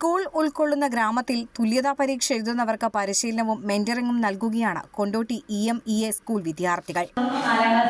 School ഉൾക്കൊള്ളുന്ന ഗ്രാമത്തിൽ തുല്യതാ പരീക്ഷ എഴുതുന്നവർക്ക് പരിശീലനവും മെന്ററിംഗും നൽകുകയാണ് Kondotty E M E A school വിദ്യാർത്ഥികൾ. നാലാം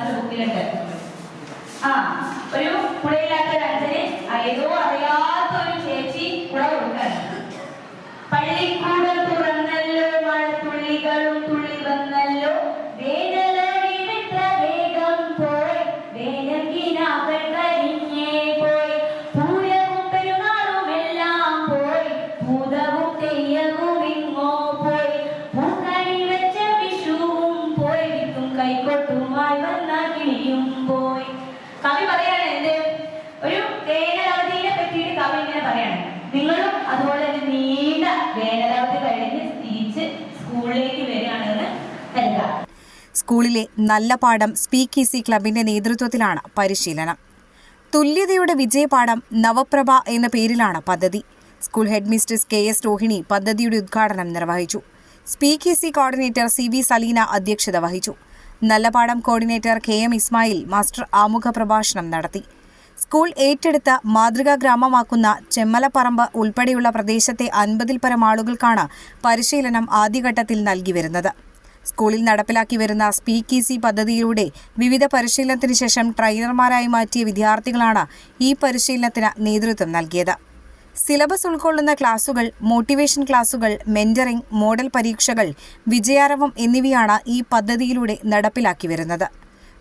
സ്കൂളിലെ നല്ല പാഠം സ്പീക്ക് ഈസി ക്ലബിന്റെ നേതൃത്വത്തിലാണ് പരിശീലനം. തുല്യതയുടെ വിജയപാഠം നവപ്രഭ എന്ന പേരിലാണ് പദ്ധതി. School head mistress K S Rohini പദ്ധതിയുടെ ഉദ്ഘാടനം നിർവഹിച്ചു. Speak Easy coordinator C V Saleena അധ്യക്ഷത വഹിച്ചു. Nallapadam coordinator K M Ismail master ആമുഖ പ്രഭാഷണം നടത്തി. സ്കൂൾ ഏറ്റെടുത്ത മാതൃകാ ഗ്രാമമാക്കുന്ന ചെമ്മലപ്പറമ്പ് ഉൾപ്പെടെയുള്ള പ്രദേശത്തെ അൻപതിൽ പരം ആളുകൾക്കാണ് പരിശീലനം ആദ്യഘട്ടത്തിൽ നൽകി വരുന്നത്. സ്കൂളിൽ നടപ്പിലാക്കി വരുന്ന സ്പീക്ക് ഈസി പദ്ധതിയിലൂടെ വിവിധ പരിശീലനത്തിന് ശേഷം ട്രെയിനർമാരായി മാറ്റിയ വിദ്യാർത്ഥികളാണ് ഈ പരിശീലനത്തിന് നേതൃത്വം നൽകിയത്. സിലബസ് ഉൾക്കൊള്ളുന്ന ക്ലാസുകൾ മോട്ടിവേഷൻ ക്ലാസുകൾ മെന്ററിംഗ് മോഡൽ പരീക്ഷകൾ വിജയാരവം എന്നിവയാണ് ഈ പദ്ധതിയിലൂടെ നടപ്പിലാക്കി വരുന്നത്.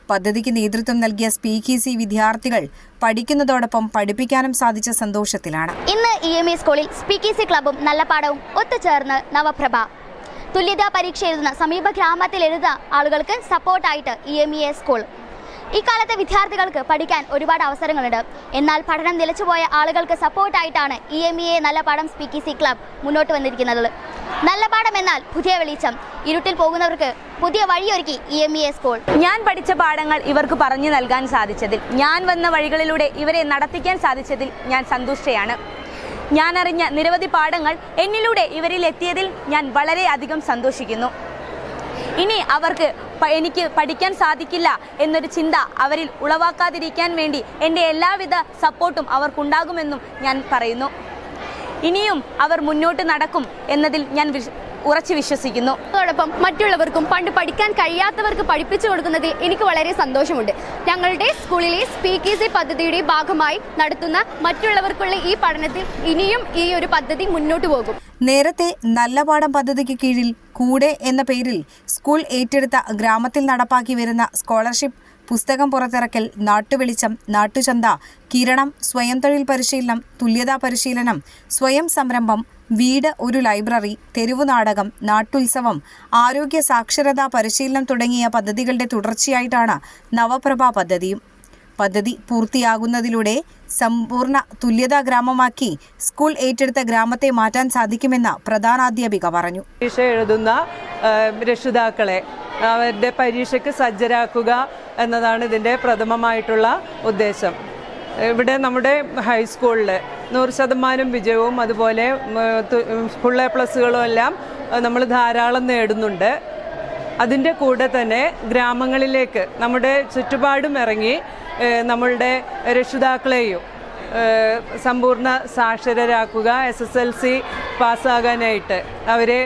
പദ്ധതിക്ക് നേതൃത്വം നൽകിയ സ്പീക്ക് ഈസി വിദ്യാർത്ഥികൾ പഠിക്കുന്നതോടൊപ്പം പഠിപ്പിക്കാനും സാധിച്ച സന്തോഷത്തിലാണ്. ഇന്ന് ഇ എം ഇ സ്കൂളിൽ സ്പീക്കീസി ക്ലബും നല്ല പാഠവും ഒത്തുചേർന്ന് നവപ്രഭ തുല്യതാ പരീക്ഷ എഴുതുന്ന സമീപ ഗ്രാമത്തിൽ എഴുതുന്ന ആളുകൾക്ക് സപ്പോർട്ടായിട്ട് E M E A school. ഇക്കാലത്തെ വിദ്യാർത്ഥികൾക്ക് പഠിക്കാൻ ഒരുപാട് അവസരങ്ങളുണ്ട്. എന്നാൽ പഠനം നിലച്ചുപോയ ആളുകൾക്ക് സപ്പോർട്ടായിട്ടാണ് ഇ എം ഇ എ നല്ല പാഠം സ്പീക്കീസി ക്ലബ് മുന്നോട്ട് വന്നിരിക്കുന്നത്. നല്ല പാഠം എന്നാൽ പുതിയ വെളിച്ചം. ഇരുട്ടിൽ പോകുന്നവർക്ക് പുതിയ വഴിയൊരുക്കി E M E A school. ഞാൻ പഠിച്ച പാഠങ്ങൾ ഇവർക്ക് പറഞ്ഞു നൽകാൻ സാധിച്ചതിൽ ഞാൻ വന്ന വഴികളിലൂടെ ഇവരെ നടത്തിക്കാൻ സാധിച്ചതിൽ ഞാൻ സന്തുഷ്ടയാണ്. ഞാൻ അറിഞ്ഞ നിരവധി പാഠങ്ങൾ എന്നിലൂടെ ഇവരിൽ എത്തിയതിൽ ഞാൻ വളരെയധികം സന്തോഷിക്കുന്നു. ഇനി അവർക്ക് എനിക്ക് പഠിക്കാൻ സാധിക്കില്ല എന്നൊരു ചിന്ത അവരിൽ ഉളവാക്കാതിരിക്കാൻ വേണ്ടി എന്റെ എല്ലാവിധ സപ്പോർട്ടും അവർക്കുണ്ടാകുമെന്നും ഞാൻ പറയുന്നു. ഇനിയും അവർ മുന്നോട്ട് നടക്കും എന്നതിൽ ഞാൻ ഉറച്ചു വിശ്വസിക്കുന്നു. അതോടൊപ്പം മറ്റുള്ളവർക്കും പണ്ട് പഠിക്കാൻ കഴിയാത്തവർക്ക് പഠിപ്പിച്ചു കൊടുക്കുന്നതിൽ എനിക്ക് വളരെ സന്തോഷമുണ്ട്. ഞങ്ങളുടെ സ്കൂളിലെ സ്പീക്ക് ഈസി പദ്ധതിയുടെ ഭാഗമായി നടത്തുന്ന മറ്റുള്ളവർക്കുള്ള ഈ പഠനത്തിൽ ഇനിയും ഈ ഒരു പദ്ധതി മുന്നോട്ട് പോകും. നേരത്തെ നല്ല പാഠം പദ്ധതിക്ക് കീഴിൽ കൂടെ എന്ന പേരിൽ സ്കൂൾ ഏറ്റെടുത്ത ഗ്രാമത്തിൽ നടപ്പാക്കി വരുന്ന സ്കോളർഷിപ്പ് പുസ്തകം പുറത്തിറക്കൽ നാട്ടുവെളിച്ചം നാട്ടുചന്ത കിരണം സ്വയം തൊഴിൽ പരിശീലനം തുല്യതാ പരിശീലനം സ്വയം സംരംഭം വീട് ഒരു ലൈബ്രറി തെരുവു നാടകം നാട്ടുത്സവം ആരോഗ്യ സാക്ഷരതാ പരിശീലനം തുടങ്ങിയ പദ്ധതികളുടെ തുടർച്ചയായിട്ടാണ് നവപ്രഭ പദ്ധതിയും പദ്ധതി പൂർത്തിയാകുന്നതിലൂടെ സമ്പൂർണ തുല്യതാ ഗ്രാമമാക്കി സ്കൂൾ ഏറ്റെടുത്ത ഗ്രാമത്തെ മാറ്റാൻ സാധിക്കുമെന്ന് പ്രധാനാധ്യാപിക പറഞ്ഞു. എഴുതുന്ന രക്ഷിതാക്കളെ അവരുടെ പരീക്ഷയ്ക്ക് സജ്ജരാക്കുക എന്നതാണ് ഇതിന്റെ പ്രഥമമായിട്ടുള്ള ഉദ്ദേശം. ഇവിടെ നമ്മുടെ ഹൈസ്കൂളിൽ നൂറ് ശതമാനം വിജയവും അതുപോലെ ഫുൾ എ പ്ലസുകളും എല്ലാം നമ്മൾ ധാരാളം നേടുന്നുണ്ട്. അതിന്റെ കൂടെ തന്നെ ഗ്രാമങ്ങളിലേക്ക് നമ്മുടെ ചുറ്റുപാടും ഇറങ്ങി നമ്മളുടെ രക്ഷിതാക്കളെയും സമ്പൂർണ സാക്ഷരരാക്കുക എസ് എസ് എൽ സി പാസ്സാകാനായിട്ട് അവരെ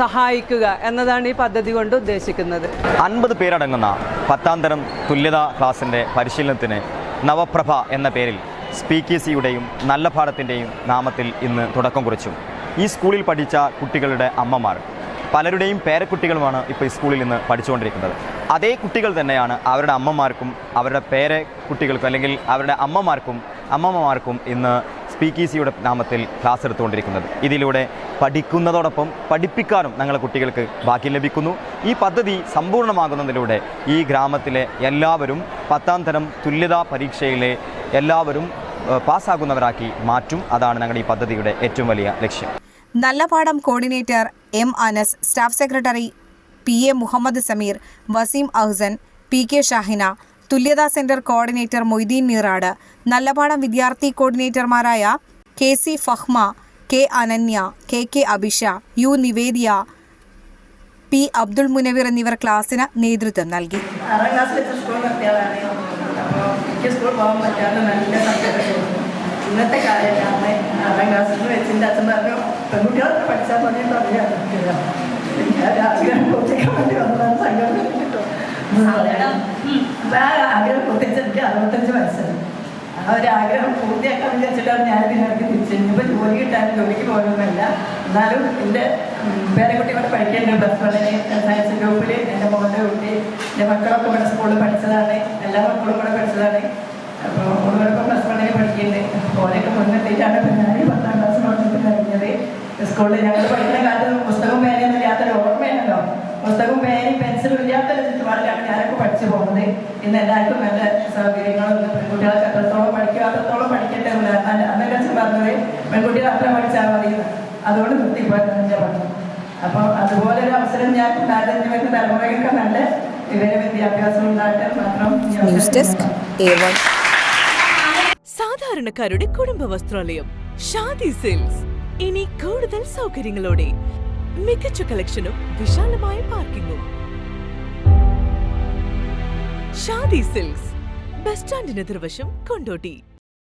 സഹായിക്കുക എന്നതാണ് ഈ പദ്ധതി കൊണ്ട് ഉദ്ദേശിക്കുന്നത്. അൻപത് പേരടങ്ങുന്ന പത്താം തരം തുല്യതാ ക്ലാസിന്റെ പരിശീലനത്തിന് നവപ്രഭ എന്ന പേരിൽ സ്പീക്കീസിയുടെയും നല്ല പാഠത്തിന്റെയും നാമത്തിൽ ഇന്ന് തുടക്കം കുറിച്ചു. ഈ സ്കൂളിൽ പഠിച്ച കുട്ടികളുടെ അമ്മമാർ. പലരുടെയും പേരക്കുട്ടികളുമാണ് ഇപ്പോൾ ഈ സ്കൂളിൽ നിന്ന് പഠിച്ചുകൊണ്ടിരിക്കുന്നത്. അതേ കുട്ടികൾ തന്നെയാണ് അവരുടെ അമ്മമാർക്കും അവരുടെ പേരെ കുട്ടികൾക്കും അല്ലെങ്കിൽ അവരുടെ അമ്മമാർക്കും അമ്മമ്മമാർക്കും ഇന്ന് സ്പീക്കീസിയുടെ നാമത്തിൽ ക്ലാസ് എടുത്തുകൊണ്ടിരിക്കുന്നത്. ഇതിലൂടെ പഠിക്കുന്നതോടൊപ്പം പഠിപ്പിക്കാനും ഞങ്ങളെ കുട്ടികൾക്ക് ബാക്കി ലഭിക്കുന്നു. ഈ പദ്ധതി സമ്പൂർണമാകുന്നതിലൂടെ ഈ ഗ്രാമത്തിലെ എല്ലാവരും പത്താം തരം തുല്യതാ പരീക്ഷയിലെ എല്ലാവരും പാസ്സാകുന്നവരാക്കി മാറ്റും. അതാണ് ഞങ്ങളുടെ ഈ പദ്ധതിയുടെ ഏറ്റവും വലിയ ലക്ഷ്യം. നല്ല പാഠം coordinator M Anas staff secretary P A Muhammad Sameer Waseem Ahsan P K Shahina തുല്യതാ സെന്റർ കോർഡിനേറ്റർ മൊയ്തീൻ മീറാട് നല്ലപാടം വിദ്യാർത്ഥി കോർഡിനേറ്റർമാരായ K C Fahma K Ananya K K Abhisha U Nivedya P Abdul Munavir എന്നിവർ ക്ലാസ്സിന് നേതൃത്വം നൽകി. സ്കൂൾ സ്കൂൾ ഇന്നത്തെ പെൺകുട്ടികളൊക്കെ പഠിച്ചാൽ മതി ഞാൻ ആഗ്രഹം പൂർത്തിക്കാൻ വേണ്ടി വന്നതാണ് ആ ആഗ്രഹം പൂർത്തിയാക്കി അറുപത്തഞ്ച് വയസ്സായി. ആ ഒരു ആഗ്രഹം പൂർത്തിയാക്കാൻ വിചാരിച്ചിട്ടാണ് ഞാൻ ഇതിനകത്ത് തിരിച്ചു ഇനിയിപ്പോൾ ജോലി കിട്ടാനും ജോലിക്ക് പോകണമെന്നല്ല എന്നാലും എന്റെ പേരക്കുട്ടി ഇവിടെ പഠിക്കേണ്ട പ്ലസ് വണ്ണിന് സയൻസ് ഗ്രൂപ്പിൽ എന്റെ മോളുടെ കുട്ടി എന്റെ മക്കളൊക്കെ ഇവിടെ സ്കൂളിൽ പഠിച്ചതാണ്. എല്ലാ മക്കളും ഇവിടെ പഠിച്ചതാണ്. അപ്പോൾ ഓളിവിടെ പ്ലസ് വണ്ണിന് പഠിക്കുന്നുണ്ട്. ഓരൊക്കെ മുന്നെത്തിയിട്ടാണ് ഇപ്പം ഞാൻ പത്താം ക്ലാസ് വന്നിട്ട് കഴിഞ്ഞത് സ്കൂളിൽ ഞങ്ങൾ പഠിക്കുന്ന കാലത്ത് പുസ്തകം പേനയൊന്നും ഇല്ലാത്തൊരു ഓർമ്മയാണല്ലോ പുസ്തകവും പേനയും പെൻസിലും ഇല്ലാത്തൊരു ചുറ്റുപാടിലാണ് ഞാനൊക്കെ പഠിച്ചു പോകുന്നത്. ഇന്ന് എല്ലാവർക്കും നല്ല സൗകര്യങ്ങളും പെൺകുട്ടികളൊക്കെ എത്രത്തോളം പഠിക്കുക അത്രത്തോളം പഠിക്കട്ടെ അന്നൊക്കെ അച്ഛൻ പറഞ്ഞത് പെൺകുട്ടികൾ അത്ര പഠിച്ചാൽ മതി അതുകൊണ്ട് നിർത്തിപ്പോയെന്ന് ഞാൻ പറഞ്ഞു. അപ്പോൾ അതുപോലെ ഒരു അവസരം ഞാൻ ഉണ്ടാകുന്ന വരുന്ന തലമുറകൾക്ക് നല്ല വിവര വിദ്യാഭ്യാസം ഉണ്ടാകട്ടെ മാത്രം സാധാരണക്കാരുടെ കുടുംബ വസ്ത്രാലയം ഷാദി ഇനി കൂടുതൽ സൗകര്യങ്ങളോടെ മികച്ച കളക്ഷനും വിശാലമായ പാർക്കിങ്ങും. ഷാദി സിൽക്സ് ബസ് സ്റ്റാൻഡിന് എതിർവശം കൊണ്ടോട്ടി.